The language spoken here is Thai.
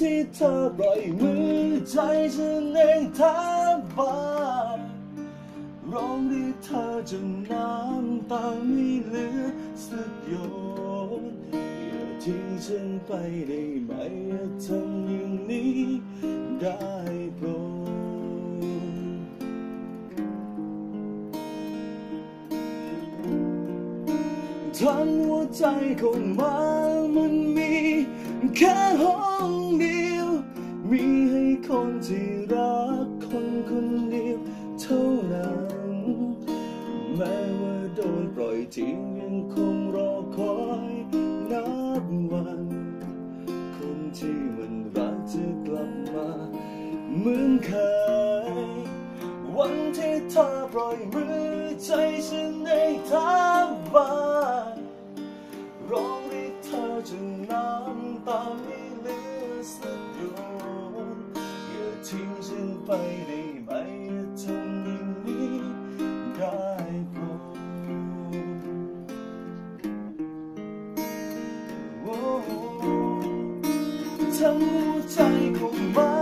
ที่เธอปล่อยมือใจฉันเองแทบบ้าร้องเรียกเธอจนน้ำตาไม่เหลือสักหยดอย่าทิ้งฉันไปได้ไหมอย่าทำอย่างนี้ได้โปรดทั้งหัวใจของมันมันมี ทิ้งยังคงรอคอยนับวัน คนที่มันรักจะกลับมาเหมือนเคย วันที่เธอปล่อยมือใจฉันเองทั้งบ้านร้องเรียกเธอจนน้ำตาไม่เหลือสักหยดอย่าทิ้งฉันไปได้ 走再狂奔。